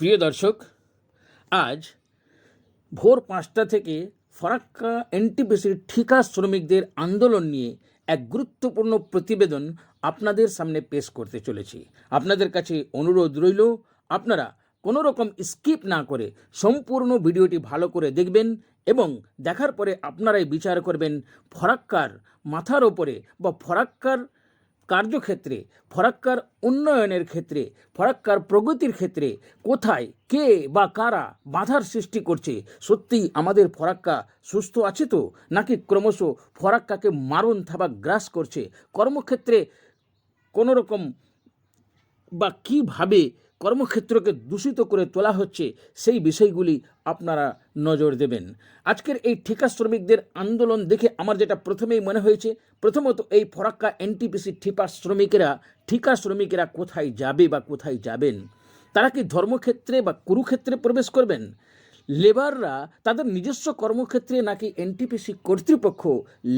প্রিয় দর্শক, আজ ভোর পাঁচটা থেকে ফরাক্কা এনটিপিসির ঠিকা শ্রমিকদের আন্দোলন নিয়ে এক গুরুত্বপূর্ণ প্রতিবেদন আপনাদের সামনে পেশ করতে চলেছি। আপনাদের কাছে অনুরোধ রইল, আপনারা কোনো রকম স্কিপ না করে সম্পূর্ণ ভিডিওটি ভালো করে দেখবেন এবং দেখার পরে আপনারাই বিচার করবেন ফরাক্কার মাথার ওপরে বা ফরাক্কার কার্যক্ষেত্রে, ফরাক্কার উন্নয়নের ক্ষেত্রে, ফরাক্কার প্রগতির ক্ষেত্রে কোথায়, কে বা কারা বাধার সৃষ্টি করছে সত্যি আমাদের ফরাক্কা সুস্থ আছে তো? নাকি ক্রমশ ফরাক্কাকে মারণ থাবা গ্রাস করছে? কর্মক্ষেত্রে কোনোরকম বা কীভাবে কর্মক্ষেত্রকে দূষিত করে তোলা হচ্ছে, সেই বিষয়গুলি আপনারা নজর দেবেন। আজকের এই ঠিকা শ্রমিকদের আন্দোলন দেখে আমার যেটা প্রথমেই মনে হয়েছে, প্রথমত এই ফরাক্কা এনটিপিসি ঠিকা শ্রমিকেরা ঠিকা শ্রমিকেরা কোথায় যাবে বা কোথায় যাবেন? তারা কি ধর্মক্ষেত্রে বা কুরুক্ষেত্রে প্রবেশ করবেন? লেবাররা তাদের নিজস্ব কর্মক্ষেত্রে নাকি এনটিপিসি কর্তৃপক্ষ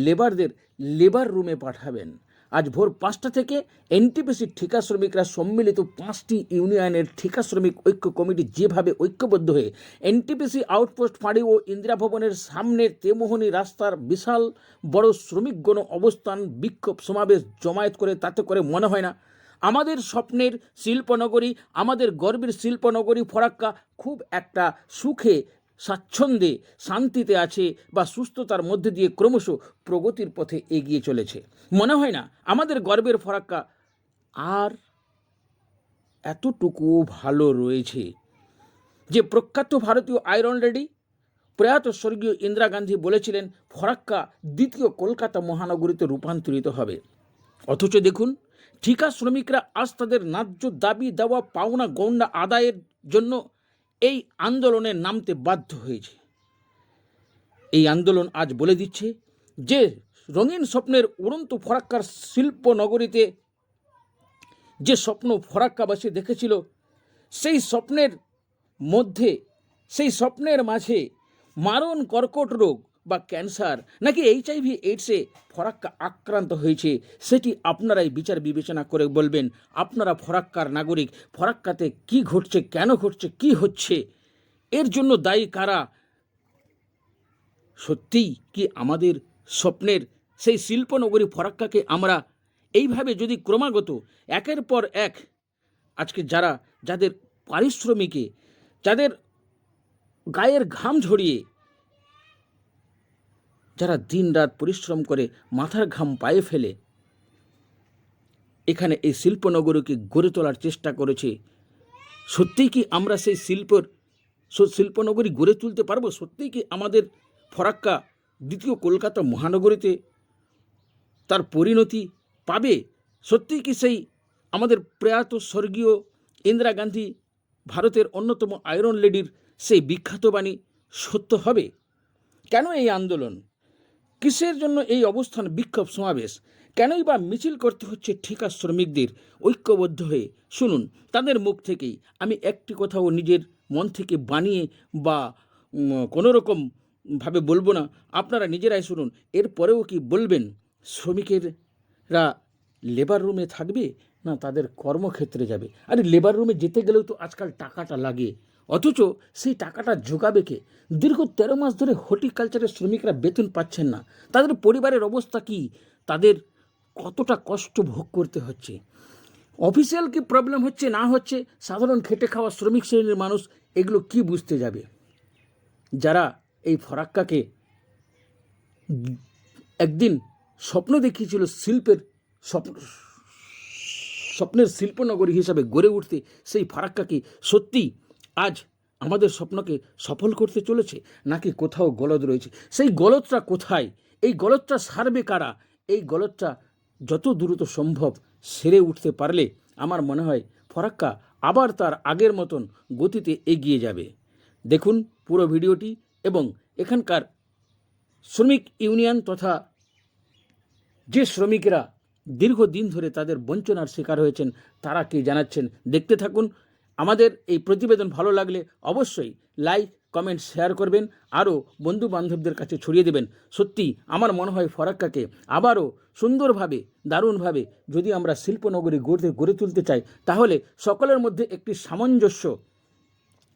লেবারদের লেবার রুমে পাঠাবেন? আজ ভোর পাঁচটা থেকে এনটিপিসির ঠিকা শ্রমিকরা সম্মিলিত পাঁচটি ইউনিয়নের ঠিকা শ্রমিক ঐক্য কমিটি যেভাবে ঐক্যবদ্ধ হয়ে এনটিপিসি আউটপোস্ট ফাঁড়ি ও ইন্দিরা ভবনের সামনে তেমোহনী রাস্তার বিশাল বড় শ্রমিকগণ অবস্থান বিক্ষোভ সমাবেশ জমায়েত করে তাতে করে মনে হয় না। আমাদের স্বপ্নের শিল্পনগরী, আমাদের গর্বের শিল্পনগরী ফরাক্কা খুব একটা সুখে স্বাচ্ছন্দ্যে, শান্তিতে আছে বা সুস্থতার মধ্যে দিয়ে ক্রমশ প্রগতির পথে এগিয়ে চলেছে। মনে হয় না, আমাদের গর্বের ফরাক্কা আর এতটুকু ভালো রয়েছে যে প্রখ্যাত ভারতীয় আয়রন লেডি প্রয়াত স্বর্গীয় ইন্দিরা গান্ধী বলেছিলেন, ফরাক্কা দ্বিতীয় কলকাতা মহানগরীতে রূপান্তরিত হবে। অথচ দেখুন, ঠিকা শ্রমিকরা আজ তাদের ন্যায্য দাবি দেওয়া পাওনা গণ্ডা আদায়ের জন্য এই আন্দোলনে নামতে বাধ্য হয়েছে। এই আন্দোলন আজ বলে দিচ্ছে যে, রঙিন স্বপ্নের উড়ন্ত ফরাক্কার শিল্প নগরীতে যে স্বপ্ন ফরাক্কাবাসী দেখেছিল, সেই স্বপ্নের মধ্যে, সেই স্বপ্নের মাঝে মারণ কর্কট রোগ বা ক্যান্সার নাকি এইচআইভি এইডসে ফরাক্কা আক্রান্ত হয়েছে, সেটি আপনারাই বিচার বিবেচনা করে বলবেন, আপনারা ফরাক্কার নাগরিক, ফরাক্কাতে কি ঘটছে, কেন ঘটছে, কি হচ্ছে, এর জন্য দায়ী কারা? সত্যিই কি আমাদের স্বপ্নের সেই শিল্পনগরী ফরাক্কাকে আমরা এইভাবে যদি ক্রমাগত, একের পর এক, আজকে যারা, যাদের পারিশ্রমিকে, যাদের গায়ের ঘাম ঝরিয়ে যারা দিনরাত পরিশ্রম করে মাথার ঘাম পায়ে ফেলে। এখানে এই শিল্পনগরীকে গড়ে তোলার চেষ্টা করেছে। সত্যিই কি আমরা সেই শিল্পর শিল্পনগরী গড়ে তুলতে পারব? সত্যিই কি আমাদের ফরাক্কা দ্বিতীয় কলকাতা মহানগরীতে তার পরিণতি পাবে? সত্যিই কি সেই আমাদের প্রয়াত স্বর্গীয় ইন্দিরা গান্ধী ভারতের অন্যতম আয়রন লেডির সেই বিখ্যাত বাণী সত্য হবে? কেন এই আন্দোলন? কিসের জন্য এই অবস্থান বিক্ষোভ সমাবেশ? কেনই বা মিছিল করতে হচ্ছে ঠিকা শ্রমিকদের? ঐক্যবদ্ধ হয়ে। শুনুন, তাদের মুখ থেকেই। আমি একটি কথাও নিজের মন থেকে বানিয়ে বা কোনো রকম ভাবে বলব না। আপনারা নিজেরাই শুনুন। এরপরেও কি বলবেন? শ্রমিকেরা লেবার রুমে থাকবে না তাদের কর্মক্ষেত্রে যাবে? আরে লেবার রুমে যেতে গেলেও তো আজকাল টাকাটা লাগে। অথচ সেই টাকাটা জোগাবে কে? দীর্ঘ তেরো মাস ধরে হর্টিকালচারের শ্রমিকরা বেতন পাচ্ছেন না। তাদের পরিবারের অবস্থা কি? তাদের কতটা কষ্ট ভোগ করতে হচ্ছে? অফিসিয়াল কি প্রবলেম হচ্ছে, না হচ্ছে? সাধারণ খেটে খাওয়া শ্রমিক শ্রেণির মানুষ এগুলো কি বুঝতে যাবে? যারা এই ফরাক্কাকে একদিন স্বপ্ন দেখিয়েছিল শিল্পের স্বপ্ন, স্বপ্নের শিল্পনগরী হিসাবে গড়ে উঠতে, সেই ফারাক্কা কি সত্যি আজ আমাদের স্বপ্নকে সফল করতে চলেছে নাকি কোথাও গলদ রয়েছে? সেই গলদটা কোথায়? এই গলদটা সারবে কারা? এই গলদটা যত দ্রুত সম্ভব সেরে উঠতে পারলে আমার মনে হয় ফরাক্কা আবার তার আগের মতন গতিতে এগিয়ে যাবে। দেখুন পুরো ভিডিওটি এবং এখানকার শ্রমিক ইউনিয়ন তথা যে শ্রমিকেরা দীর্ঘদিন ধরে তাদের বঞ্চনার শিকার হয়েছেন, তারা কি জানাচ্ছেন? দেখতে থাকুন আমাদের এই প্রতিবেদন ভালো লাগলে অবশ্যই লাইক, কমেন্ট, শেয়ার করবেন, আরও বন্ধু বান্ধবদের কাছে ছড়িয়ে দেবেন। সত্যি আমার মনে হয় ফরাক্কাকে আবারও সুন্দরভাবে, দারুণভাবে যদি আমরা শিল্পনগরী গড়ে গড়ে তুলতে চাই, তাহলে সকলের মধ্যে একটি সামঞ্জস্য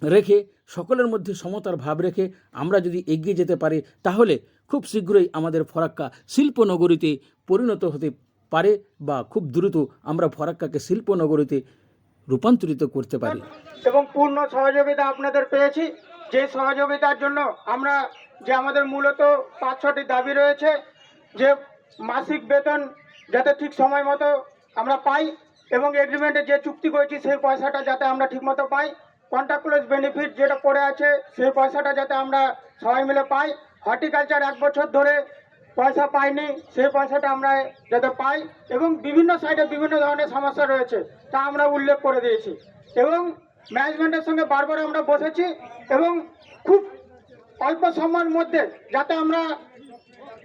রেখে, সকলের মধ্যে সমতার ভাব রেখে আমরা যদি এগিয়ে যেতে পারি, তাহলে খুব শীঘ্রই আমাদের ফরাক্কা শিল্পনগরীতে পরিণত হতে পারে বা খুব দ্রুত আমরা ফরাক্কাকে শিল্পনগরীতে রূপান্তরিত করতে পারি। এবং পূর্ণ সহযোগিতা আপনাদের পেয়েছি। যে সহযোগিতার জন্য আমরা যে আমাদের মূলত পাঁচ ছটি দাবি রয়েছে, যে মাসিক বেতন যাতে ঠিক সময় মতো আমরা পাই এবং এগ্রিমেন্টে যে চুক্তি করেছি সেই পয়সাটা যাতে আমরা ঠিকমতো পাই। কন্ট্রাক্টলেস বেনিফিট যেটা পড়ে আছে সেই পয়সাটা যাতে আমরা সবাই মিলে পাই। হর্টিকালচার এক বছর ধরে পয়সা পাইনি সেই পয়সাটা আমরা যাতে পাই এবং বিভিন্ন সাইডে বিভিন্ন ধরনের সমস্যা রয়েছে তা আমরা উল্লেখ করে দিয়েছি। এবং ম্যানেজমেন্টের সঙ্গে বারবার আমরা বসেছি এবং খুব অল্প সময়ের মধ্যে যাতে আমরা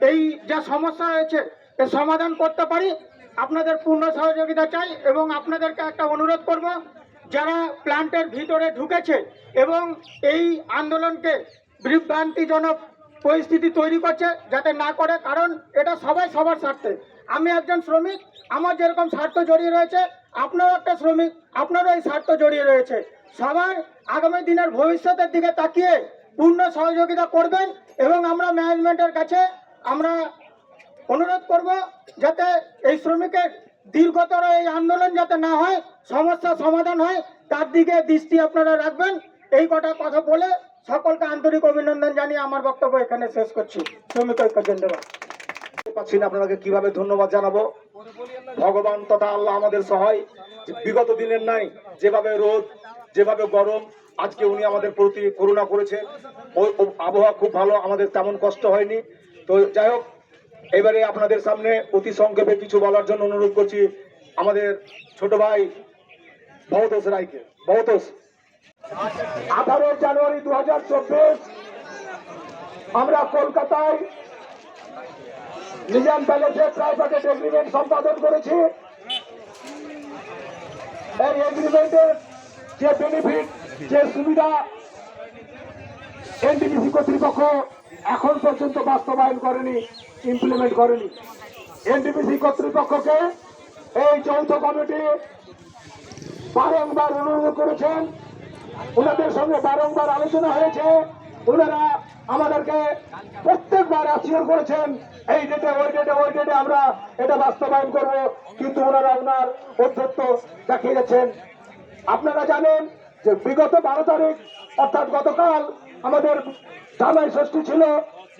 এই যা সমস্যা রয়েছে, এর সমাধান করতে পারি। আপনাদের পূর্ণ সহযোগিতা চাই এবং আপনাদেরকে একটা অনুরোধ করব, যারা প্ল্যান্টের ভিতরে ঢুকেছে এবং এই আন্দোলনকে বিভ্রান্তিজনক পরিস্থিতি তৈরি করছে যাতে না করে, কারণ এটা সবাই সবার স্বার্থে। আমি একজন শ্রমিক, আমার যেরকম স্বার্থ জড়িয়ে রয়েছে, আপনারও একটা শ্রমিক, আপনারও এই স্বার্থ জড়িয়ে রয়েছে। সবার আগামী দিনের ভবিষ্যতের দিকে তাকিয়ে পূর্ণ সহযোগিতা করবেন এবং আমরা ম্যানেজমেন্টের কাছে আমরা অনুরোধ করব যাতে এই শ্রমিকের দীর্ঘতর এই আন্দোলন যাতে না হয় সমস্যার সমাধান হয়, তার দিকে দৃষ্টি আপনারা রাখবেন। এই কটা কথা বলে সকলকে আন্তরিক অভিনন্দন জানিয়ে আমার বক্তব্য এখানে শেষ করছি। শ্রমিক ঐক্য, ধন্যবাদ। পাচ্ছি না আপনাকে কীভাবে ধন্যবাদ জানাব? ভগবান তথা আল্লাহ আমাদের সহায়। বিগত দিনের নাই, যেভাবে রোদ, যেভাবে গরম, আজকে উনি আমাদের প্রতি করুণা করেছেন। আবহাওয়া খুব ভালো, আমাদের তেমন কষ্ট হয়নি। তো যাই হোক, এবারে আপনাদের সামনে অতি সংক্ষেপে কিছু বলার জন্য অনুরোধ করছি আমাদের ছোট ভাই ভবতোষ রায়কে। ভবতোষ আঠারো জানুয়ারি দু হাজার চব্বিশ, আমরা কলকাতায় নিজাম প্যালেসে প্রাইভেট এগ্রিমেন্ট সম্পাদন করেছি, এই এগ্রিমেন্টের যে বেনিফিট যে সুবিধা এনটিপিসি কর্তৃপক্ষ এখন পর্যন্ত বাস্তবায়ন করেনি ইমপ্লিমেন্ট করেনি। এনটিপিসি কর্তৃপক্ষকে এই যৌথ কমিটি বারংবার অনুরোধ করেছেন ওনাদের সঙ্গে বারংবার আলোচনা হয়েছে। ওনারা আমাদেরকে প্রত্যেকবার অ্যাসিওর করেছেন, এই ডেটে, ওই ডেটে ওই ডেটে আমরা এটা বাস্তবায়ন করব। কিন্তু ওনারা ওনার অধ্যত্ব দেখিয়ে যাচ্ছেন আপনারা জানেন যে বিগত বারো তারিখ, অর্থাৎ গতকাল আমাদের জামাই ষষ্ঠী ছিল,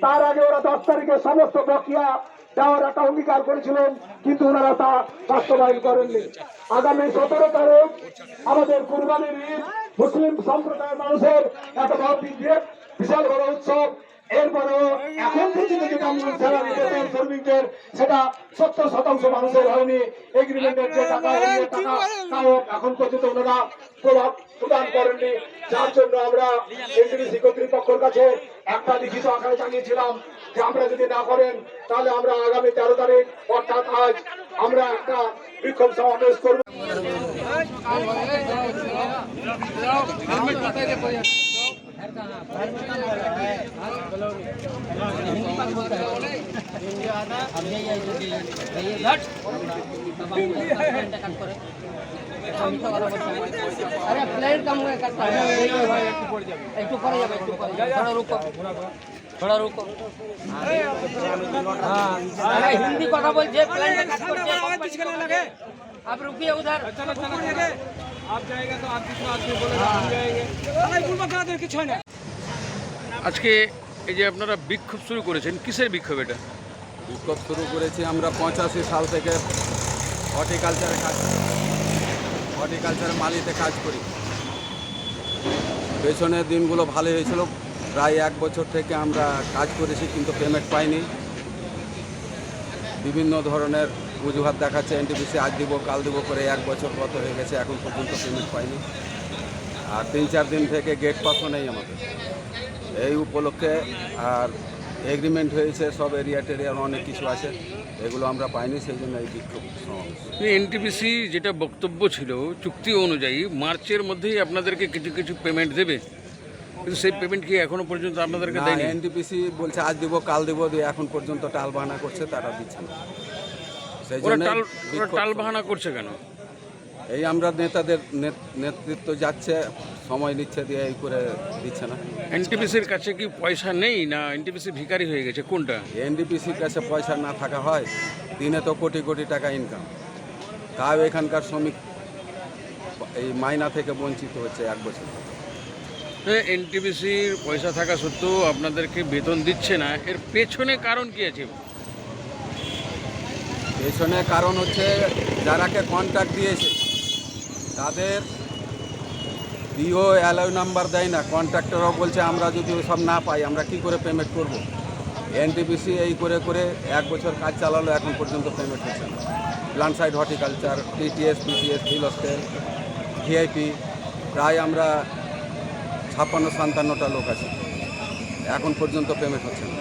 তার আগে ওরা দশ তারিখে সমস্ত বকিয়া দেওয়ার একটা অঙ্গীকার করেছিলেন, কিন্তু ওনারা তা বাস্তবায়ন করেননি। আগামী সতেরো তারিখ আমাদের কুরবানির ঈদ মুসলিম সম্প্রদায়ের মানুষের একটা বড় বিদ্যে বিশাল বড় উৎসব। সেটা সত্তর শতাংশ মানুষের হয়নি। এখন পর্যন্ত প্রদান যার জন্য আমরা কাছে একটা লিখিত আকারে জানিয়েছিলাম যে আমরা যদি না করেন তাহলে আমরা আগামী তেরো তারিখ অর্থাৎ আজ আমরা একটা বিক্ষোভ সমাবেশ করব আরে প্লেট কাম করতে হবে একটু পরে যাবে একটু পরে যাবে একটু পরে যাবে थोड़ा रुको हाँ अरे हिंदी কথা বলছে প্লেনটা কাট করছে आप रुकिए उधर चलो चलो आप जाएगा तो आप कितना आदमी बोलेगा हम जाएंगे अरे बुलबा कहा दे কিছু হয় না আজকে এই যে আপনারা বিক্ষোভ শুরু করেছেন কিসের বিক্ষোভ এটা বিক্ষোভ শুরু করেছি আমরা পঁচাশি সাল থেকে হর্টিকালচারে কাজ হর্টিকালচারে মালিতে কাজ করি পেছনের দিনগুলো ভালো হয়েছিল প্রায় এক বছর থেকে আমরা কাজ করেছি, কিন্তু পেমেন্ট পাইনি। বিভিন্ন ধরনের অজুহাত দেখাচ্ছে এনটিপিসি আজ দিব, কাল দিব করে এক বছর কত হয়ে গেছে, এখন পর্যন্ত পেমেন্ট পাইনি। আর তিন চার দিন থেকে গেট পাসও নেই আমাদের। এই উপলক্ষে আর এগ্রিমেন্ট হয়েছে, সব এরিয়া টেরিয়ার অনেক কিছু আছে, এগুলো আমরা পাইনি, সেই জন্য এই বিক্ষোভ এনটিপিসি যেটা বক্তব্য ছিল, চুক্তি অনুযায়ী মার্চের মধ্যেই আপনাদেরকে কিছু কিছু পেমেন্ট দেবে। কিন্তু সেই পেমেন্ট কি এখনও পর্যন্ত আপনাদেরকে দেয়নি? এনটিপিসি বলছে আজ দিব কাল দিব দিয়ে এখন পর্যন্ত টাল বাহানা করছে তারা দিচ্ছে না। সেই ওরা জন্য টাল ওরা টাল বাহানা করছে কেন? এই আমরা নেতাদের নেত- নেতৃত্ব যাচ্ছে সময় নিচ্ছে দিয়ে এই করে দিচ্ছে না। এনটিপিসির কাছে কি পয়সা নেই না এনটিপিসি ভিখারি হয়ে গেছে? কোনটা? এনডিপিসির কাছে পয়সা না থাকা হয় দিনে তো কোটি কোটি টাকা ইনকাম তাও এখানকার শ্রমিক এই মাইনা থেকে বঞ্চিত হচ্ছে এক বছর। এনটিপিসির পয়সা থাকা সত্ত্বেও আপনাদেরকে বেতন দিচ্ছে না। এর পেছনে কারণ কি আছে? পেছনে কারণ হচ্ছে যারাকে কন্ট্যাক্ট দিয়েছে, তাদের ডিও অ্যালাউ নাম্বার দেয় না। কন্ট্রাক্টরও বলছে, আমরা যদি সব না পাই, আমরা কি করে পেমেন্ট করব? এনটিপিসি এই করে করে এক বছর কাজ চালালো, এখন পর্যন্ত পেমেন্ট হচ্ছে না। Plant side horticulture TTS PTS fill hostel VIP প্রায় আমরা ছাপ্পান্ন সাতান্নটা লোক আছে। এখন পর্যন্ত পেমেন্ট হচ্ছে না।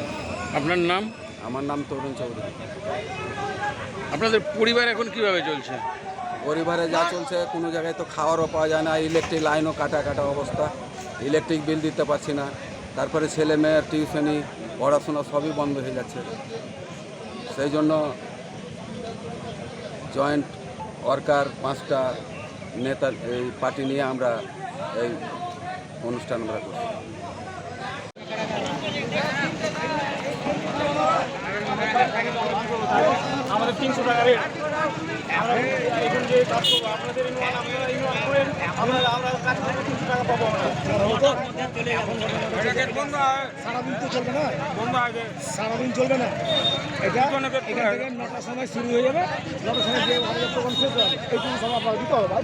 আপনার নাম? আমার নাম তরুণ চৌধুরী। আপনাদের পরিবার এখন কীভাবে চলছে? পরিবারে যা চলছে কোনো জায়গায় তো খাওয়ারও পাওয়া যায় না ইলেকট্রিক লাইনও কাটা কাটা অবস্থা। ইলেকট্রিক বিল দিতে পারছি না। তারপরে ছেলে মেয়ের টিউশনি পড়াশোনা সবই বন্ধ হয়ে যাচ্ছে। সেই জন্য জয়েন্ট ওয়ার্কার পাঁচটা নেতা এই পার্টি নিয়ে আমরা এই অনুষ্ঠান আমরা করছি। আমাদের তিনশো টাকা রেট। সারাদিন তো চলবে না? সারাদিন চলবে না? এটা এখান থেকে নটার সময় শুরু হয়ে যাবে। নটার সময় যে প্রোগ্রাম শেষ হবে এইটুকু সময় আপনার দিতে হবে ভাই।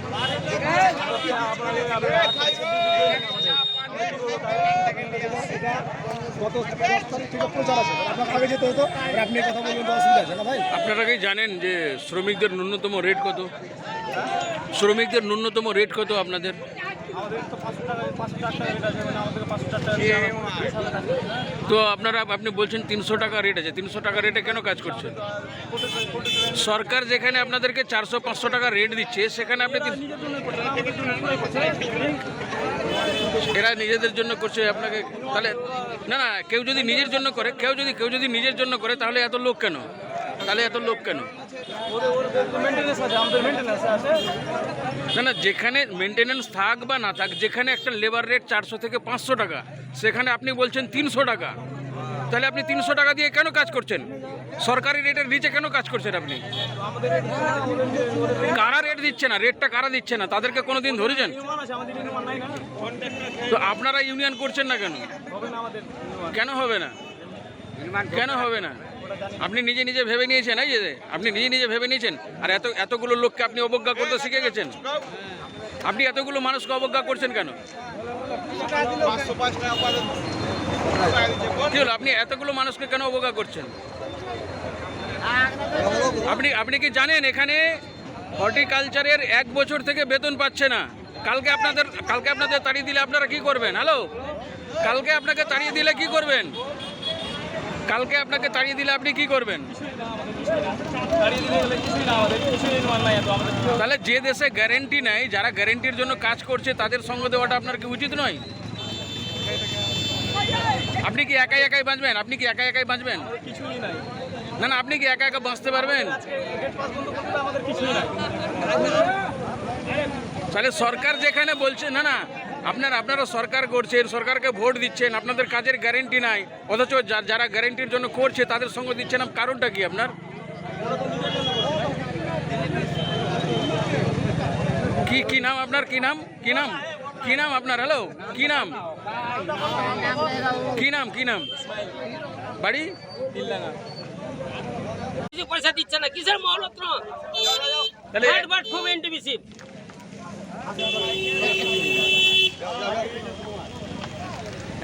আপনার কি জানেন যে শ্রমিকদের ন্যূনতম রেট কত? শ্রমিকদের ন্যূনতম রেট কত আপনাদের? তো আপনারা, আপনি বলছেন তিনশো টাকা রেট আছে। তিনশো টাকা রেটে কেন কাজ করছেন? সরকার যেখানে আপনাদেরকে চারশো পাঁচশো টাকা রেট দিচ্ছে, সেখানে আপনি এরা নিজেদের জন্য করছে, আপনাকে তাহলে, না না, কেউ যদি নিজের জন্য করে, কেউ যদি কেউ যদি নিজের জন্য করে, তাহলে এত লোক কেন? তাহলে এত লোক কেন? না না, যেখানে মেনটেনেন্স থাক বা না থাক, যেখানে একটা লেবার রেট চারশো থেকে পাঁচশো টাকা, সেখানে আপনি বলছেন তিনশো টাকা। তাহলে আপনি তিনশো টাকা দিয়ে কেন কাজ করছেন? সরকারি রেটের নিচে কেন কাজ করছেন আপনি? কারা রেট দিচ্ছে না? রেটটা কারা দিচ্ছে না? তাদেরকে কোনো দিন ধরেছেন? তো আপনারা ইউনিয়ন করছেন না কেন? কেন হবে না? কেন হবে না? আপনি নিজে নিজে ভেবে নিয়েছেন এই যে? আপনি নিজে নিজে ভেবে নিয়েছেন? আর এত, এতগুলো লোককে আপনি অবজ্ঞা করতে শিখে গেছেন? আপনি এতগুলো মানুষকে অবজ্ঞা করছেন কেন? কি হলো? আপনি এতগুলো মানুষকে কেন অবজ্ঞা করছেন? আপনি আপনি কি জানেন এখানে হর্টিকালচারের এক বছর থেকে বেতন পাচ্ছে না? কালকে আপনাদের কালকে আপনাদের তাড়িয়ে দিলে আপনারা কি করবেন? হ্যালো কালকে আপনাকে তাড়িয়ে দিলে কি করবেন? কালকে আপনাকে তাড়িয়ে দিলে আপনি কি করবেন? তাহলে যে দেশে গ্যারেন্টি নাই, যারা গ্যারেন্টির জন্য কাজ করছে, তাদের সঙ্গ দেওয়াটা আপনার কি উচিত নয়? আপনি কি একাই একাই বাঁচবেন? আপনি কি একা একাই বাঁচবেন? কিছুই নাই না না, আপনি কি একা একা বাঁচতে পারবেন? তাহলে সরকার যেখানে বলছে, না না, আপনার আপনারা সরকার করছেন সরকারকে ভোট দিচ্ছেন, আপনাদের কাজের গ্যারেন্টি নাই, অথচ যারা গ্যারেন্টির জন্য করছে, তাদের সঙ্গে দিচ্ছেন কারণটা কি আপনার? কি কি নাম আপনার? কি নাম? কি নাম? কি নাম আপনার? হ্যালো কি নাম? কি নাম? কি নাম? বাড়ি? কিছু পয়সা দিচ্ছে না কিসের মহলত্র খুব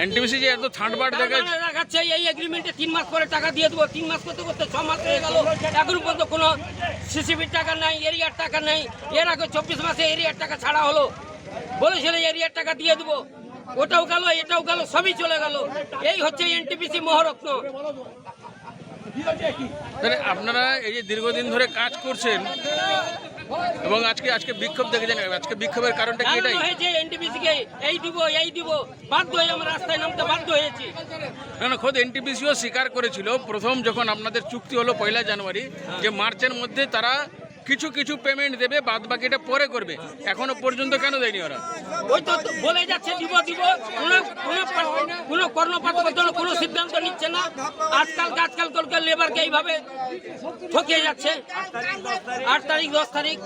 এনটিবিসি যে এত থাঁটবাট দেখাচ্ছে এই এগ্রিমেন্টে তিন মাস পরে টাকা দিয়ে দেবো তিন মাস করতে করতে ছ মাস হয়ে গেল। এখন পর্যন্ত কোনো সিসিবির টাকা নাই এরিয়ার টাকা নাই। এর আগে চব্বিশ মাসে এরিয়ার টাকা ছাড়া হলো। বলেছিল এরিয়ার টাকা দিয়ে দেবো। ওটাও গেল এটাও গেল সবই চলে গেল। এই হচ্ছে এনটিপিসি মহারত্ন তাহলে আপনারা এই যে দীর্ঘদিন ধরে কাজ করছেন এবং আজকে আজকে বিক্ষোভ দেখেছেন আজকে বিক্ষোভের কারণটা কি এটাই? হয়েছে এনটিপিসি কে এই দিব এই দিব বাধ্য হয়ে আমরা রাস্তায় নামতে বাধ্য হয়েছি। না না খোদ এনটিপিসিও স্বীকার করেছিল প্রথম যখন আপনাদের চুক্তি হলো পয়লা জানুয়ারি যে মার্চের মধ্যে তারা কিছু কিছু পেমেন্ট দেবে বাদ বাকিটা পরে করবে। এখনও পর্যন্ত কেন দেয়নি ওরা? ওই তো বলে যাচ্ছে দিব দিব। কোনো কোনো কোনো কর্ণপাত করছে কোনো সিদ্ধান্ত নিচ্ছে না। আজকাল আজকাল কলকার লেবারকে এইভাবে ঠকিয়ে যাচ্ছে। আট তারিখ দশ তারিখ।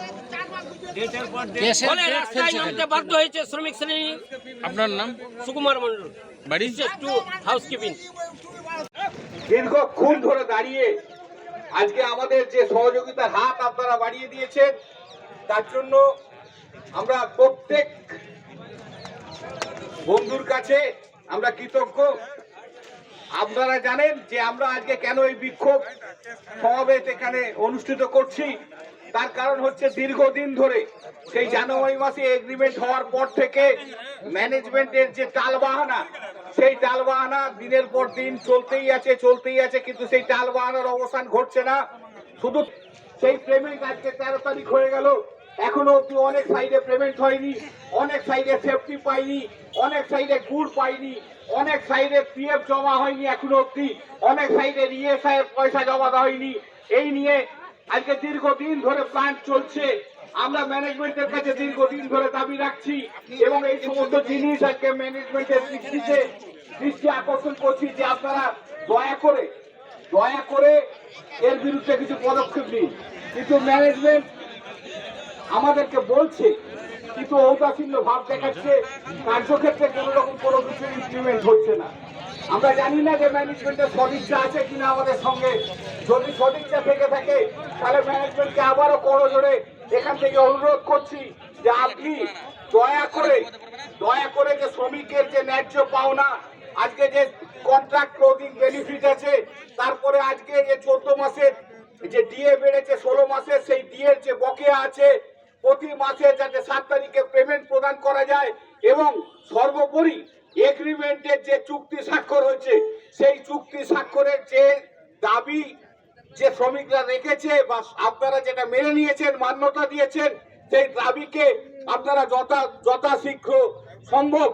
রাস্তায় নামতে বাধ্য হয়েছে শ্রমিক শ্রেণি। আপনার নাম? সুকুমার মন্ডল বাড়ি? টু হাউসকিপিং দীর্ঘক্ষণ ধরে দাঁড়িয়ে আজকে আমাদের যে সহযোগিতার হাত আপনারা বাড়িয়ে দিয়েছেন, তার জন্য আমরা প্রত্যেক বন্ধুর কাছে আমরা কৃতজ্ঞ। আপনারা জানেন যে আমরা আজকে কেন এই বিক্ষোভ সমাবেশ এখানে অনুষ্ঠিত করছি, তার কারণ হচ্ছে দীর্ঘদিন ধরে সেই জানুয়ারি মাসে এগ্রিমেন্ট হওয়ার পর থেকে ম্যানেজমেন্টের যে টালবাহানা সেই টালবাহানা দিনের পর দিন চলতেই আছে চলতেই আছে, কিন্তু সেই টালবাহানার অবসান ঘটছে না। শুধু সেই পেমেন্ট আজকে তেরো তারিখ হয়ে গেল। এখনও অব্দি অনেক সাইডে পেমেন্ট হয়নি, অনেক সাইডে সেফটি পাইনি, অনেক সাইডে গুড় পাইনি, অনেক সাইডে পিএফ জমা হয়নি এখনও অব্দি অনেক সাইডে ইএসআই পয়সা জমা হয়নি। এই নিয়ে আজকে দীর্ঘদিন ধরে প্ল্যান চলছে। আমরা ম্যানেজমেন্টের কাছে দীর্ঘদিন ধরে দাবি রাখছি এবং এই সমস্ত জিনিস আজকে ম্যানেজমেন্টের দৃষ্টিতে দৃষ্টি আকর্ষণ করছি যে আপনারা দয়া করে দয়া করে এর বিরুদ্ধে কিছু পদক্ষেপ নিন। কিন্তু ম্যানেজমেন্ট আমাদেরকে বলছে, কিন্তু ঔদাসীন্য ভাব দেখাচ্ছে, কার্যক্ষেত্রে কোনো রকম কোনো কিছু ইমপ্লিমেন্ট হচ্ছে না। আমরা জানি না যে ম্যানেজমেন্টের সদিচ্ছা আছে কিনা আমাদের সঙ্গে। যদি সদিচ্ছা থেকে থাকে, তাহলে ম্যানেজমেন্টকে আবারও করজোরে এখান থেকে অনুরোধ করছি যে আপনি দয়া করে দয়া করে যে শ্রমিকের যে ন্যায্য পাওনা আজকে যে কন্ট্রাক্ট ক্লোজিং বেনিফিট আছে, তারপরে আজকে যে চোদ্দ মাসের যে ডিএ বেড়েছে, ষোলো মাসের সেই ডিএর যে বকেয়া আছে, প্রতি মাসে যাতে সাত তারিখে পেমেন্ট প্রদান করা যায় এবং সর্বোপরি এগ্রিমেন্টের যে চুক্তি স্বাক্ষর হয়েছে, সেই চুক্তি স্বাক্ষরের যে দাবি যে শ্রমিকরা রেখেছে বা আপনারা যেটা মেনে নিয়েছেন, মান্যতা দিয়েছেন, সেই দাবিকে আপনারা যথা যথাশীঘ্র সম্ভব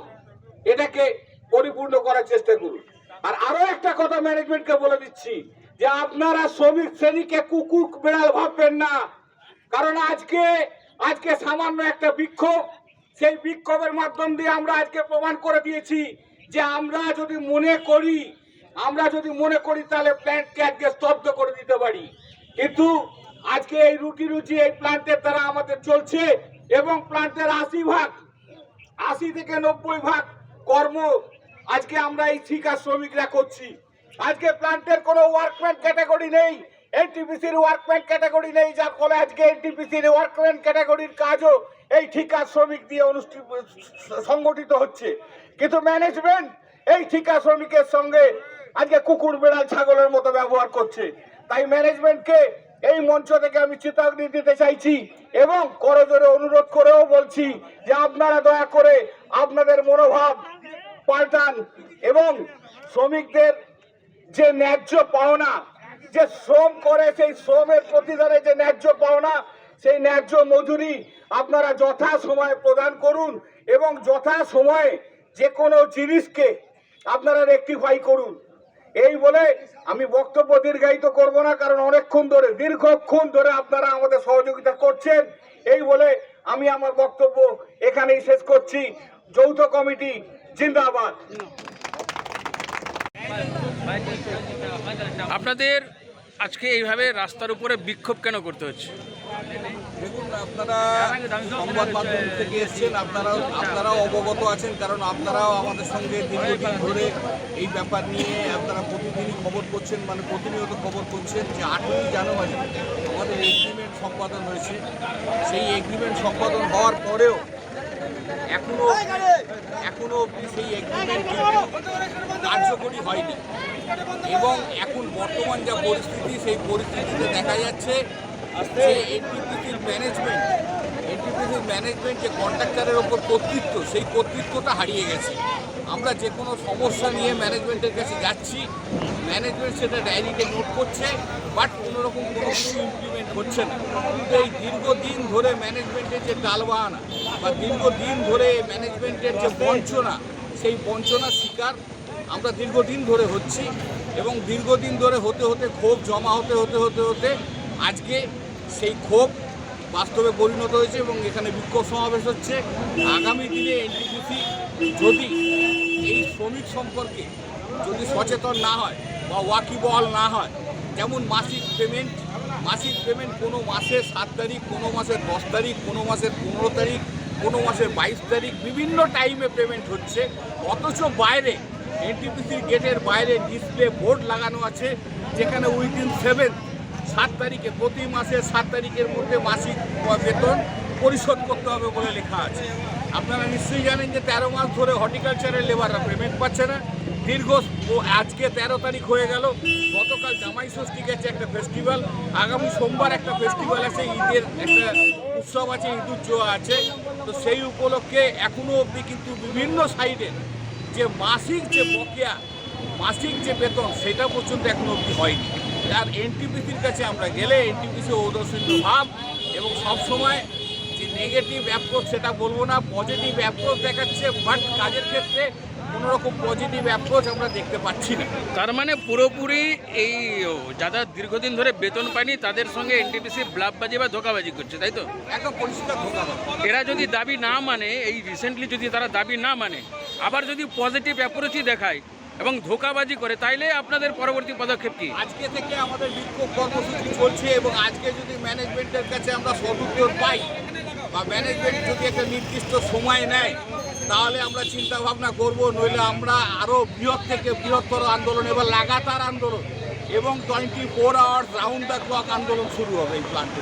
এটাকে পরিপূর্ণ করার চেষ্টা করুন। আর আরও একটা কথা ম্যানেজমেন্টকে বলে দিচ্ছি, যে আপনারা শ্রমিক শ্রেণীকে কুকুর বেড়াল ভাববেন না। কারণ আজকে আজকে সামান্য একটা বিক্ষোভ, সেই বিক্ষোভের মাধ্যম দিয়ে আমরা আজকে প্রমাণ করে দিয়েছি যে আমরা যদি মনে করি, আমরা যদি মনে করি তাহলে প্ল্যান্টকে আজকে স্তব্ধ করে দিতে পারি। কিন্তু আজকে এই রুটি রুচি এই প্ল্যান্টের দ্বারা আমাদের চলছে এবং প্ল্যান্টের আশি ভাগ, আশি থেকে নব্বই ভাগ কর্ম আজকে আমরা এই ঠিকা শ্রমিকরা করছি। আজকে প্ল্যান্টের কোনো ওয়ার্কম্যান ক্যাটাগরি নেই। এনটিপিসির ওয়ার্কম্যান ক্যাটাগরি নেই, যার ফলে আজকে এনটিপিসির ওয়ার্কম্যান ক্যাটাগরির কাজও এই ঠিকা শ্রমিক দিয়ে অনুষ্ঠিত সংগঠিত হচ্ছে। কিন্তু ম্যানেজমেন্ট এই ঠিকা শ্রমিকের সঙ্গে আজকে কুকুর, বেড়াল, ছাগলের মতো ব্যবহার করছে। তাই ম্যানেজমেন্টকে এই মঞ্চ থেকে আমি চেতাবনী দিতে চাইছি এবং করজোরে অনুরোধ করেও বলছি যে আপনারা দয়া করে আপনাদের মনোভাব পাল্টান এবং শ্রমিকদের যে ন্যায্য পাওনা, যে শ্রম করে সেই শ্রমের প্রতিদানে যে ন্যায্য পাওনা, সেই ন্যায্য মজুরি আপনারা যথা সময়ে প্রদান করুন এবং যথা সময়ে যে কোনো জিনিসকে আপনারা রেকটিফাই করুন। এই বলে আমি বক্তব্য দীর্ঘায়িত করব না, কারণ অনেকক্ষণ ধরে, দীর্ঘক্ষণ ধরে আপনারা আমাদের সহযোগিতা করছেন। এই বলে আমি আমার বক্তব্য এখানেই শেষ করছি। যৌথ কমিটি জিন্দাবাদ। আপনাদের আজকে এইভাবে রাস্তার উপরে বিক্ষোভ কেন করতে হচ্ছে? দেখুন আপনারা সংবাদ মাধ্যম থেকে এসছেন আপনারাও আপনারাও অবগত আছেন কারণ আপনারাও আমাদের সঙ্গে দীর্ঘদিন ধরে এই ব্যাপার নিয়ে আপনারা প্রতিদিনই খবর করছেন মানে প্রতিনিয়ত খবর করছেন যে আঠেরোই জানুয়ারি আমাদের এগ্রিমেন্ট সম্পাদন হয়েছে। সেই এগ্রিমেন্ট সম্পাদন হওয়ার পরেও এখনও এখনও অবধি সেই কার্যকরী হয়নি। এবং এখন বর্তমান যা পরিস্থিতি, সেই পরিস্থিতিতে দেখা যাচ্ছে যে এনটিপিসির ম্যানেজমেন্ট এনটিপিসির ম্যানেজমেন্ট যে কন্ট্রাক্টরের ওপর কর্তৃত্ব, সেই কর্তৃত্বটা হারিয়ে গেছে। আমরা যে কোনো সমস্যা নিয়ে ম্যানেজমেন্টের কাছে যাচ্ছি। ম্যানেজমেন্ট সেটা ডায়েরিতে নোট করছে বাট কোনো রকম কোনো কিছু ইমপ্লিমেন্ট হচ্ছে না। কিন্তু এই দীর্ঘদিন ধরে ম্যানেজমেন্টের যে টালবাহানা বা দীর্ঘদিন ধরে ম্যানেজমেন্টের যে বঞ্চনা, সেই বঞ্চনার শিকার আমরা দীর্ঘদিন ধরে হচ্ছি এবং দীর্ঘদিন ধরে হতে হতে ক্ষোভ, জমা হতে হতে হতে হতে আজকে সেই ক্ষোভ বাস্তবে পরিণত হয়েছে এবং এখানে বিক্ষোভ সমাবেশ হচ্ছে। আগামী দিনে এনটিপিসি যদি এই শ্রমিক সম্পর্কে যদি সচেতন না হয় বা ওয়াকিবহাল না হয়, যেমন মাসিক পেমেন্ট মাসিক পেমেন্ট কোনো মাসের সাত তারিখ, কোনো মাসের দশ তারিখ, কোনো মাসের পনেরো তারিখ কোনো মাসের বাইশ তারিখ বিভিন্ন টাইমে পেমেন্ট হচ্ছে। অথচ বাইরে এনটিপিসির গেটের বাইরে ডিসপ্লে বোর্ড লাগানো আছে, যেখানে উইদিন সেভেন সাত তারিখে, প্রতি মাসের সাত তারিখের মধ্যে মাসিক বেতন পরিশোধ করতে হবে বলে লেখা আছে। আপনারা নিশ্চয়ই জানেন যে তেরো মাস ধরে হর্টিকালচারের লেবাররা পেমেন্ট পাচ্ছে না। দীর্ঘ ও আজকে তেরো তারিখ হয়ে গেল। গতকাল জামাই ষষ্ঠী গেছে একটা ফেস্টিভ্যাল আগামী সোমবার একটা ফেস্টিভ্যাল আছে, ঈদের একটা উৎসব আছে ঈদ উৎসব আছে। তো সেই উপলক্ষে এখনও অবধি কিন্তু বিভিন্ন সাইডে যে মাসিক যে বকেয়া, মাসিক যে বেতন, সেটা পর্যন্ত এখনও অবধি হয়নি। আর এনটিপিসির কাছে আমরা গেলে এনটিপিসি ঔদসীন্য ভাব এবং সবসময় যে নেগেটিভ অ্যাপ্রোচ সেটা বলব না পজিটিভ অ্যাপ্রোচ দেখাচ্ছে বাট কাজের ক্ষেত্রে কোনো রকম পজিটিভ অ্যাপ্রোচ আমরা দেখতে পাচ্ছি না। তার মানে পুরোপুরি এই যারা দীর্ঘদিন ধরে বেতন পায়নি তাদের সঙ্গে এনটিপিসি ব্লাফবাজি বা ধোকাবাজি করছে তাই তো? একদম পরিষ্কার ধোকা এরা যদি দাবি না মানে এই রিসেন্টলি যদি তারা দাবি না মানে আবার যদি পজিটিভ অ্যাপ্রোচই দেখায় এবং ধোকাবাজি করে তাইলে আপনাদের পরবর্তী পদক্ষেপ কি? আজকে থেকে আমাদের বিক্ষোভ কর্মসূচি চলছে এবং আজকে যদি ম্যানেজমেন্টের কাছে আমরা সদুত্তর পাই বা ম্যানেজমেন্ট যদি একটা নির্দিষ্ট সময় নেয় তাহলে আমরা চিন্তা ভাবনা করব, নইলে আমরা আরও বৃহৎ থেকে বৃহত্তর আন্দোলন, এবার লাগাতার আন্দোলন এবং twenty four hours round the clock আন্দোলন শুরু হবে এই প্ল্যান্টে